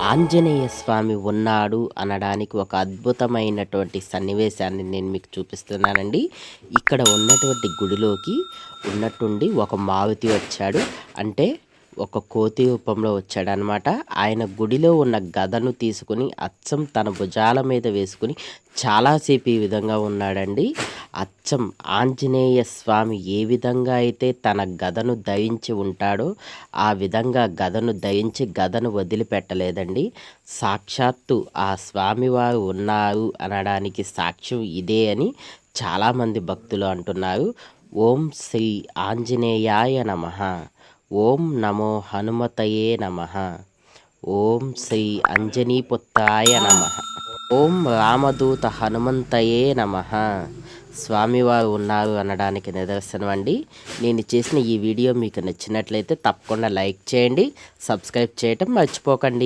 ఆంజనేయ స్వామి ఉన్నాడు అనడానికి ఒక అద్భుతమైనటువంటి సన్నివేశాన్ని నేను మీకు చూపిస్తున్నానండి. ఇక్కడ ఉన్నటువంటి గుడిలోకి ఉన్నట్టుండి ఒక మారుతి వచ్చాడు. అంటే ఒక కోతి రూపంలో వచ్చాడనమాట. ఆయన గుడిలో ఉన్న గదను తీసుకుని అచ్చం తన భుజాల మీద వేసుకుని చాలాసేపు ఈ విధంగా ఉన్నాడండి. అచ్చం ఆంజనేయ స్వామి ఏ విధంగా అయితే తన గదను దయించి ఉంటాడో ఆ విధంగా గదను దయించి గదను వదిలిపెట్టలేదండి. సాక్షాత్తు ఆ స్వామివారు ఉన్నారు అనడానికి సాక్ష్యం ఇదే అని చాలామంది భక్తులు అంటున్నారు. ఓం శ్రీ ఆంజనేయాయ నమః. ఓం నమో హనుమతయే నమ. ఓం శ్రీ అంజనీపుత్రాయ నమ. ఓం రామదూత హనుమంతయే నమ. స్వామివారు ఉన్నారు అనడానికి నిదర్శనం అండి. నేను చేసిన ఈ వీడియో మీకు నచ్చినట్లయితే తప్పకుండా లైక్ చేయండి సబ్స్క్రైబ్ చేయటం మర్చిపోకండి.